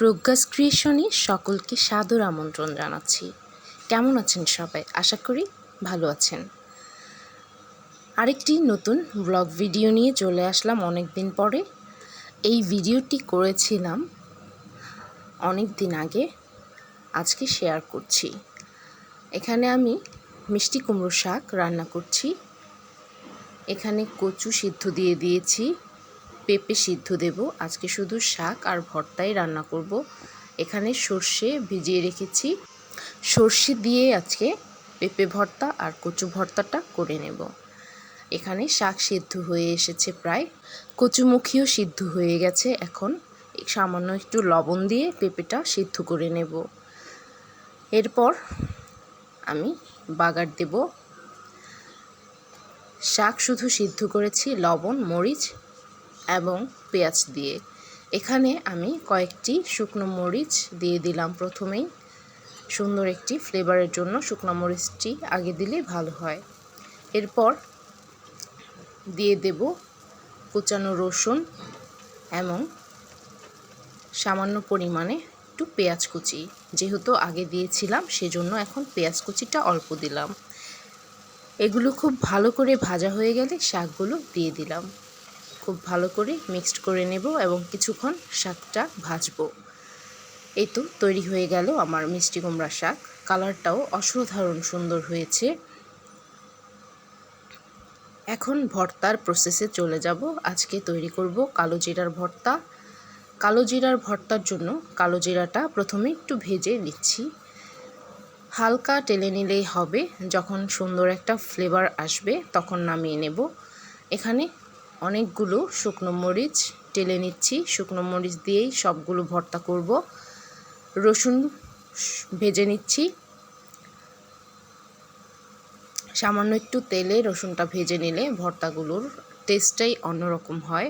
প্রজ্ঞাস ক্রিয়েশনে সকলকে সাদর আমন্ত্রণ জানাচ্ছি। কেমন আছেন সবাই? আশা করি ভালো আছেন। আরেকটি নতুন ব্লগ ভিডিও নিয়ে চলে আসলাম অনেক দিন পরে। এই ভিডিওটি করেছিলাম অনেক দিন আগে। আজকে শেয়ার করছি। এখানে আমি মিষ্টি কুমড়ো শাক রান্না করছি। এখানে কচু সিদ্ধ দিয়ে দিয়েছি। পেঁপে সিদ্ধ দেব। আজকে শুধু শাক আর ভর্তাই রান্না করব। এখানে সর্ষে ভিজিয়ে রেখেছি। সর্ষে দিয়ে আজকে পেঁপে ভর্তা আর কচু ভর্তাটা করে নেব। এখানে শাক সিদ্ধ হয়ে এসেছে প্রায়। কচুমুখিও সিদ্ধ হয়ে গেছে। এখন সামান্য একটু লবণ দিয়ে পেঁপেটা সিদ্ধ করে নেব। এরপর আমি বাগার দেব। শাক শুধু সিদ্ধ করেছি, লবণ, মরিচ এবং পেঁয়াজ দিয়ে। এখানে আমি কয়েকটি শুকনো মরিচ দিয়ে দিলাম প্রথমেই। সুন্দর একটি ফ্লেভারের জন্য শুকনো মরিচটি আগে দিলে ভালো হয়। এরপর দিয়ে দেব কুচানো রসুন এবং সামান্য পরিমাণে একটু পেঁয়াজ কুচি। যেহেতু আগে দিয়েছিলাম, সেজন্য এখন পেঁয়াজ কুচিটা অল্প দিলাম। এগুলো খুব ভালো করে ভাজা হয়ে গেলে শাকগুলো দিয়ে দিলাম। খুব ভালো করে মিক্সড করে নেব এবং কিছুক্ষণ শাকটা ভাজবো। এই তো তৈরি হয়ে গেল আমার মিষ্টি কুমড়া শাক। কালারটাও অসাধারণ সুন্দর হয়েছে। এখন ভর্তার প্রসেসে চলে যাব। আজকে তৈরি করব কালো জিরার ভর্তা। কালো জিরার ভর্তার জন্য কালো জিরাটা প্রথমে একটু ভেজে নিচ্ছি। হালকা টেলে নিলেই হবে। যখন সুন্দর একটা ফ্লেভার আসবে তখন নামিয়ে নেব। এখানে অনেকগুলো শুকনো মরিচ টেলে নিচ্ছি। শুকনো মরিচ দিয়েই সবগুলো ভর্তা করব। রসুন ভেজে নিচ্ছি। সামান্য একটু তেলে রসুনটা ভেজে নিলে ভর্তাগুলোর টেস্টটাই অন্যরকম হয়।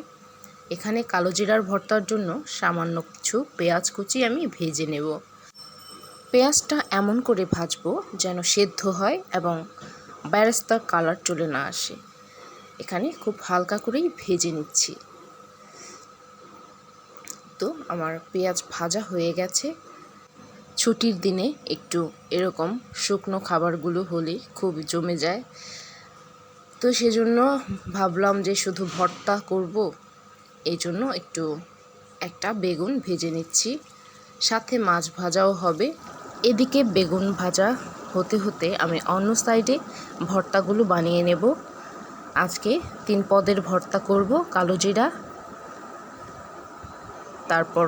এখানে কালো জিরার ভর্তার জন্য সামান্য কিছু পেঁয়াজ কুচি আমি ভেজে নেব। পেঁয়াজটা এমন করে ভাজবো যেন সেদ্ধ হয় এবং ব্যারেস্তার কালার চলে না আসে। এখানে খুব হালকা করেই ভেজে নিচ্ছি। তো আমার পেঁয়াজ ভাজা হয়ে গেছে। ছুটির দিনে একটু এরকম শুকনো খাবারগুলো হলে খুব জমে যায়। তো সেজন্য ভাবলাম যে শুধু ভর্তা করব এই জন্য একটু একটা বেগুন ভেজে নিচ্ছি। সাথে মাছ ভাজাও হবে। এদিকে বেগুন ভাজা হতে হতে আমি অন্য সাইডে ভর্তাগুলো বানিয়ে নেব। আজকে তিন পদের ভর্তা করব, কালো জিরা, তারপর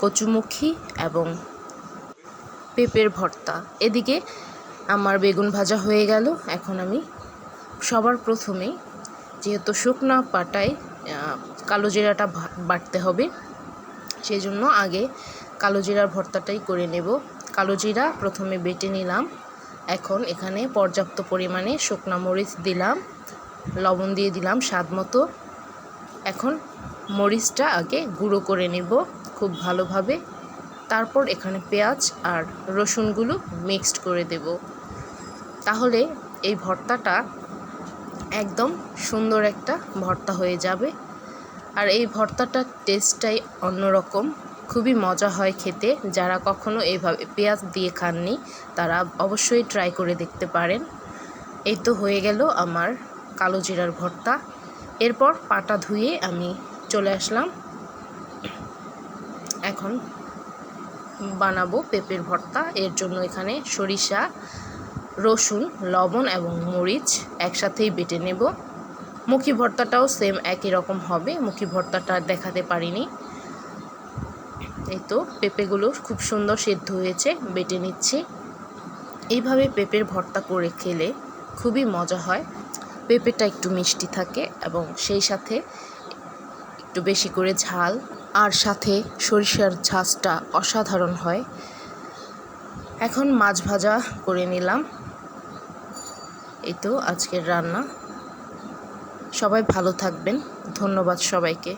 কচুমুখী এবং পেঁপের ভর্তা। এদিকে আমার বেগুন ভাজা হয়ে গেল। এখন আমি সবার প্রথমেই যেহেতু শুকনা পাটায় কালো জিরাটা বাটতে হবে সেই জন্য আগে কালো জিরার ভর্তাটাই করে নেব। কালো জিরা প্রথমে বেটে নিলাম। এখন এখানে পর্যাপ্ত পরিমাণে শুকনা মরিচ দিলাম। লবণ দিয়ে দিলাম স্বাদ মতো। এখন মরিচটা আগে গুঁড়ো করে নেব খুব ভালোভাবে। তারপর এখানে পেঁয়াজ আর রসুনগুলো মিক্সড করে দেব। তাহলে এই ভর্তাটা একদম সুন্দর একটা ভর্তা হয়ে যাবে। আর এই ভর্তাটার টেস্টটাই অন্যরকম। খুবই মজা হয় খেতে। যারা কখনো এইভাবে পেঁয়াজ দিয়ে খাননি, তারা অবশ্যই ট্রাই করে দেখতে পারেন। এই তো হয়ে গেল আমার কালো জিরার ভর্তা। এরপর পাটা ধুয়ে আমি চলে আসলাম। এখন বানাবো পেঁপের ভর্তা। এর জন্য এখানে সরিষা, রসুন, লবণ এবং মরিচ একসাথেই বেটে নেব। মুখি ভর্তাটাও সেম একই রকম হবে। মুখি ভর্তাটা দেখাতে পারিনি। এই তো পেঁপেগুলো খুব সুন্দর সেদ্ধ হয়েছে, বেটে নিচ্ছি। এইভাবে পেঁপের ভর্তা করে খেলে খুবই মজা হয়। পেঁপেটা একটু মিষ্টি থাকে এবং সেই সাথে একটু বেশি করে ঝাল, আর সাথে সরিষার ঝাঁজটা অসাধারণ হয়। এখন মাছ ভাজা করে নিলাম। এই তো আজকের রান্না। সবাই ভালো থাকবেন। ধন্যবাদ সবাইকে।